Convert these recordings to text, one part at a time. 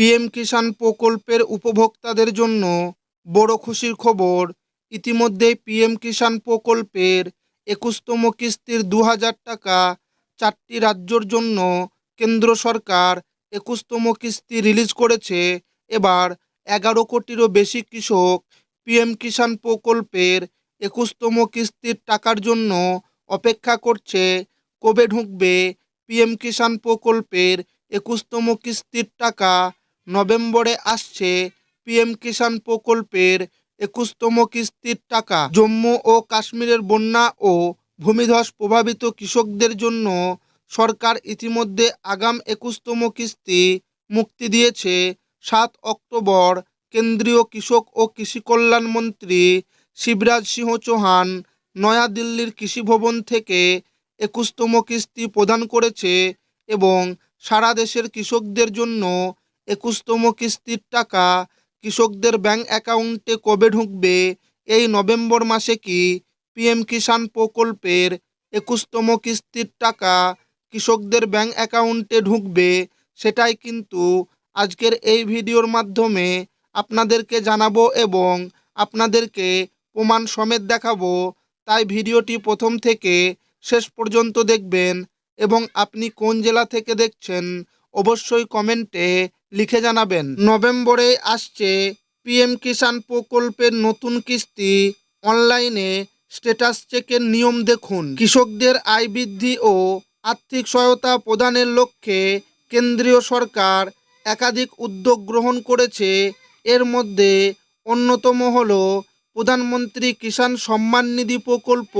PM কিষাণ প্রকল্পের উপভোক্তাদের জন্য বড় খুশির খবর। ইতিমধ্যেই পিএম কিষাণ প্রকল্পের একুশতম কিস্তির দু হাজার টাকা চারটি রাজ্যর জন্য কেন্দ্র সরকার একুশতম কিস্তি রিলিজ করেছে। এবার এগারো কোটিরও বেশি কৃষক পিএম কিষাণ প্রকল্পের একুশতম কিস্তির টাকার জন্য অপেক্ষা করছে। কবে ঢুকবে পিএম কিষাণ প্রকল্পের একুশতম কিস্তির টাকা নভেম্বরে আসছে পিএম কিষাণ প্রকল্পের একুশতম কিস্তির টাকা। জম্মু ও কাশ্মীরের বন্যা ও ভূমিধস প্রভাবিত কৃষকদের জন্য সরকার ইতিমধ্যে আগাম একুশতম কিস্তি মুক্তি দিয়েছে। সাত অক্টোবর কেন্দ্রীয় কৃষক ও কৃষি কল্যাণ মন্ত্রী শিবরাজ সিংহ চৌহান নয়াদিল্লির কৃষি ভবন থেকে একুশতম কিস্তি প্রদান করেছে এবং সারা দেশের কৃষকদের জন্য একুশতম কিস্তির টাকা কৃষকদের ব্যাংক অ্যাকাউন্টে কবে ঢুকবে? এই নভেম্বর মাসে কি পিএম কিষাণ প্রকল্পের একুশতম কিস্তির টাকা কৃষকদের ব্যাংক অ্যাকাউন্টে ঢুকবে? সেটাই কিন্তু আজকের এই ভিডিওর মাধ্যমে আপনাদেরকে জানাব এবং আপনাদেরকে প্রমাণ সমেত দেখাবো। তাই ভিডিওটি প্রথম থেকে শেষ পর্যন্ত দেখবেন এবং আপনি কোন জেলা থেকে দেখছেন অবশ্যই কমেন্টে লিখে জানাবেন। নভেম্বরে আসছে পিএম কিষাণ প্রকল্পের নতুন কিস্তি। অনলাইনে স্ট্যাটাস চেকের নিয়ম দেখুন। কৃষকদের আয় বৃদ্ধি ও আর্থিক সহায়তা প্রদানের লক্ষ্যে কেন্দ্রীয় সরকার একাধিক উদ্যোগ গ্রহণ করেছে। এর মধ্যে অন্যতম হল প্রধানমন্ত্রী কিষাণ সম্মান নিধি প্রকল্প।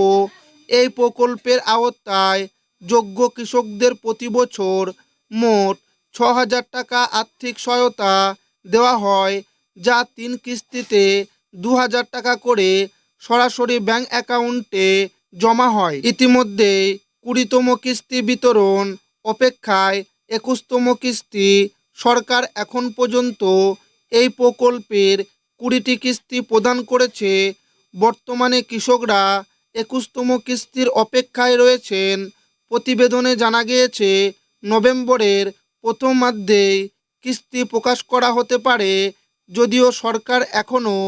এই প্রকল্পের আওতায় যোগ্য কৃষকদের প্রতি বছর মোট ছ হাজার টাকা আর্থিক সহায়তা দেওয়া হয়, যা তিন কিস্তিতে দু হাজার টাকা করে সরাসরি ব্যাংক অ্যাকাউন্টে জমা হয়। ইতিমধ্যে কুড়িতম কিস্তি বিতরণ অপেক্ষায় একুশতম কিস্তি সরকার এখন পর্যন্ত এই প্রকল্পের কুড়িটি কিস্তি প্রদান করেছে। বর্তমানে কৃষকরা একুশতম কিস্তির অপেক্ষায় রয়েছেন। প্রতিবেদনে জানা গিয়েছে, নভেম্বরের প্রথমার্ধেই কিস্তি প্রকাশ করা হতে পারে, যদিও সরকার এখনও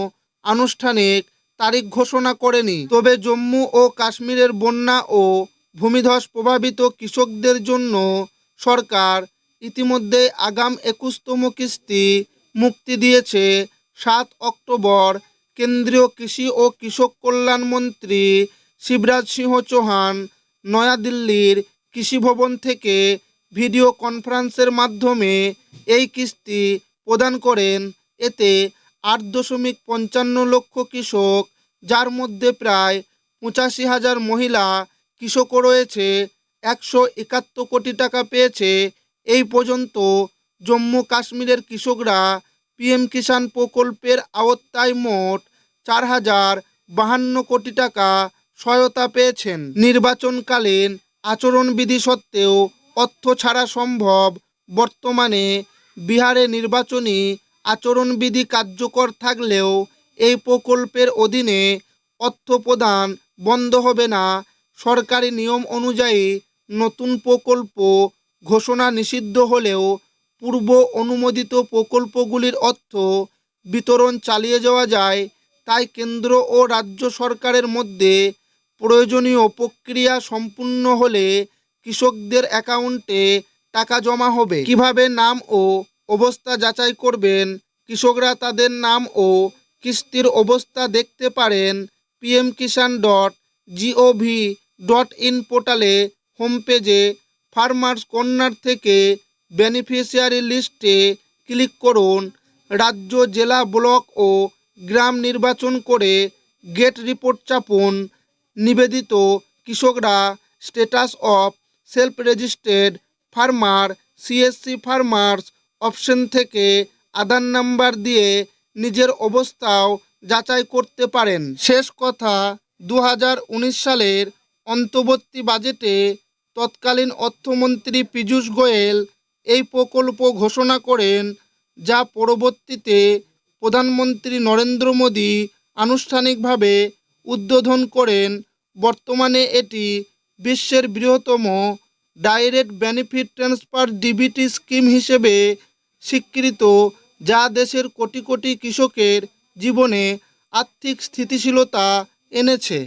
আনুষ্ঠানিক তারিখ ঘোষণা করেনি। তবে জম্মু ও কাশ্মীরের বন্যা ও ভূমিধস প্রভাবিত কৃষকদের জন্য সরকার ইতিমধ্যে আগাম একুশতম কিস্তি মুক্তি দিয়েছে। সাত অক্টোবর কেন্দ্রীয় কৃষি ও কৃষক কল্যাণ মন্ত্রী শিবরাজ সিংহ চৌহান নয়াদিল্লির কৃষি ভবন থেকে ভিডিও কনফারেন্সের মাধ্যমে এই কিস্তি প্রদান করেন। এতে আট দশমিক পঞ্চান্ন লক্ষ কৃষক, যার মধ্যে প্রায় পঁচাশি হাজার মহিলা কৃষকও রয়েছে, একশো একাত্তর কোটি টাকা পেয়েছে। এই পর্যন্ত জম্মু কাশ্মীরের কৃষকরা পিএম কিষাণ প্রকল্পের আওতায় মোট চার হাজার বাহান্ন কোটি টাকা সহায়তা পেয়েছেন। নির্বাচনকালীন আচরণবিধি সত্ত্বেও অর্থ ছাড়া সম্ভব। বর্তমানে বিহারে নির্বাচনী আচরণবিধি কার্যকর থাকলেও এই প্রকল্পের অধীনে অর্থ প্রদান বন্ধ হবে না। সরকারি নিয়ম অনুযায়ী নতুন প্রকল্প ঘোষণা নিষিদ্ধ হলেও পূর্ব অনুমোদিত প্রকল্পগুলির অর্থ বিতরণ চালিয়ে যাওয়া যায়। তাই কেন্দ্র ও রাজ্য সরকারের মধ্যে প্রয়োজনীয় প্রক্রিয়া সম্পূর্ণ হলে কৃষকদের অ্যাকাউন্টে টাকা জমা হবে। কীভাবে নাম ও অবস্থা যাচাই করবেন? কৃষকরা তাদের নাম ও কিস্তির অবস্থা দেখতে পারেন PM Kisan dot G O V dot in পোর্টালে হোম পেজে ফার্মার্স কর্নার থেকে বেনিফিশিয়ারি লিস্টে ক্লিক করুন। রাজ্য, জেলা, ব্লক ও গ্রাম নির্বাচন করে গেট রিপোর্ট চাপুন। নিবেদিত কৃষকরা status of self registered farmer CSC farmers option থেকে আধার নাম্বার দিয়ে নিজের অবস্থাও যাচাই করতে পারেন। শেষ কথা দু হাজার উনিশ সালের অন্তর্বর্তী বাজেটে তৎকালীন অর্থমন্ত্রী পীযূষ গোয়েল এই প্রকল্প ঘোষণা করেন, যা পরবর্তীতে প্রধানমন্ত্রী নরেন্দ্র মোদী আনুষ্ঠানিকভাবে উদ্বোধন করেন। বর্তমানে এটি বিশ্বের বৃহত্তম direct benefit transfer DBT scheme হিসেবে স্বীকৃত, যা দেশের কোটি কোটি কৃষকের জীবনে আর্থিক স্থিতিশীলতা এনেছে।